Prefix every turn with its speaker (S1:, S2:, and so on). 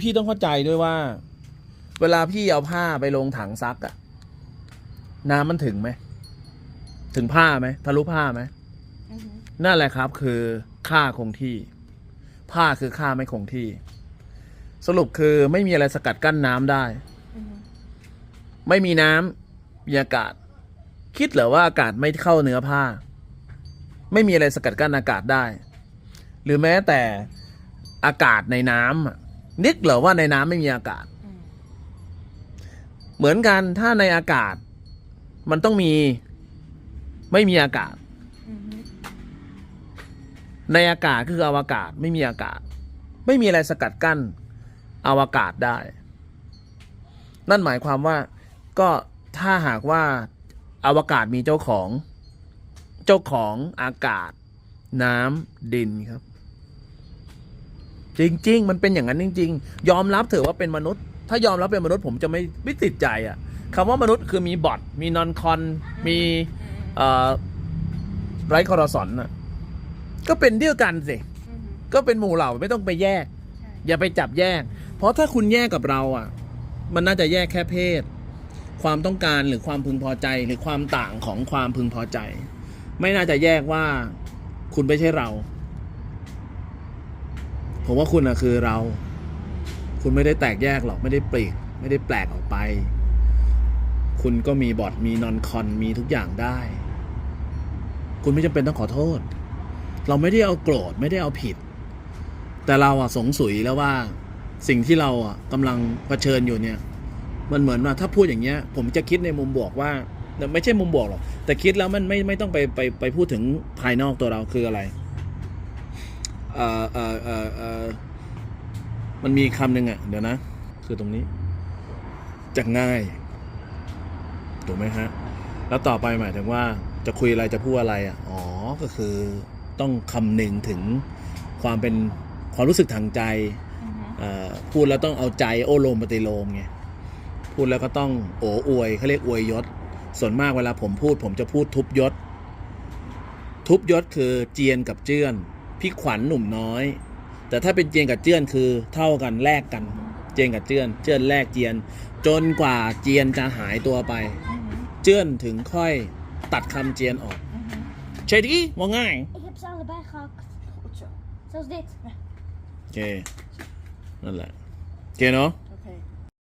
S1: พี่ต้องเข้าใจด้วยว่า เวลาพี่เอาผ้าไปลงถังซักอะน้ำมันถึงไหม ถึงผ้าไหมทะลุผ้าไหม
S2: อือฮึ
S1: นั่นแหละครับ คือค่าคงที่ ผ้าคือค่าไม่คงที่ สรุปคือไม่มีอะไรสกัดกั้นน้ำได้
S2: อือฮึ
S1: ไม่มีน้ำมีอากาศ คิดเหรอว่าอากาศไม่เข้าเนื้อผ้า ไม่มีอะไรสกัดกั้นอากาศได้ หรือแม้แต่อากาศในน้ำอะ นึกเหรอว่าในน้ำไม่มีอากาศ
S2: อืม
S1: เหมือนกันถ้าในอากาศ มันต้องมีไม่มีอากาศ
S2: อือฮึ
S1: ในอากาศคืออวกาศไม่มีอากาศ ไม่มีอะไรสกัดกั้นอวกาศได้ นั่นหมายความว่าก็ถ้าหากว่าอวกาศมีเจ้าของ เจ้าของอากาศ น้ำดินครับ จริง ๆ มันเป็นอย่างนั้นจริง ๆ ยอมรับเถอะว่าเป็นมนุษย์ ถ้ายอมรับเป็นมนุษย์ผมจะไม่ไม่ติดใจอะ่ะคำว่ามนุษย์คือมีบอทมีนอนคอนมีเอ่อไรคอร์สอนน่ะก็เป็นเดียวกันสิ
S2: อือฮึ
S1: ก็เป็นหมู่เหล่าไม่ต้องไปแยก
S2: ใช่
S1: อย่าไปจับแยก เพราะถ้าคุณแยกกับเราอะ มันน่าจะแยกแค่เพศ ความต้องการหรือความพึงพอใจหรือความต่างของความพึงพอใจ ไม่น่าจะแยกว่าคุณไม่ใช่เรา ผมว่าคุณอะคือเรา คุณไม่ได้แตกแยกหรอกไม่ได้ปลีก ไม่ได้แปลกออกไป คุณก็มีบอทมีนอนคอนมีทุกอย่างได้ คุณไม่จำเป็นต้องขอโทษ เราไม่ได้เอาโกรธไม่ได้เอาผิด แต่เราอะสงสุยแล้วว่า สิ่งที่เราอะกำลังเผชิญอยู่เนี่ย มันเหมือนว่าถ้าพูดอย่างเงี้ย ผมจะคิดในมุมบวกว่าไม่ใช่มุมบวกหรอกแต่คิดแล้วมันไม่ไม่ต้องไปไปไปพูดถึงภายนอกตัวเราคืออะไร มันมีคำหนึ่งอะเดี๋ยวนะ คือตรงนี้ จะง่าย ถูกไหมฮะ แล้วต่อไปหมายถึงว่าจะคุยอะไรจะพูดอะไรอะ อ๋อ ก็คือต้องคำนึงถึงความเป็นความรู้สึกทางใจ
S2: อือฮึ
S1: เอ่อพูดแล้วต้องเอาใจโอโลมปฏิโลมไง พูดแล้วก็ต้องโอ้อวยเขาเรียกอวยยศ ส่วนมากเวลาผมพูด ผมจะพูดทุบยศ ทุบยศคือเจียนกับเจื้อน พี่ขวัญหนุ่มน้อย แต่ถ้าเป็นเจียนกับเจื้อนคือเท่ากันแลกกัน เจียนกับเจื้อน เจื้อนแลกเจียน จนกว่าเจียนจะหายตัวไป
S2: อือฮึ
S1: เจื้อนถึงค่อยตัดคำเจียนออก
S2: อือฮึ
S1: ใช่ดิว่าง่าย
S2: Ik heb ze allebei gehakt. Goed zo. Zoals dit. Ja.
S1: โอเค นั่นแหละโอเคเนาะ
S2: Oké.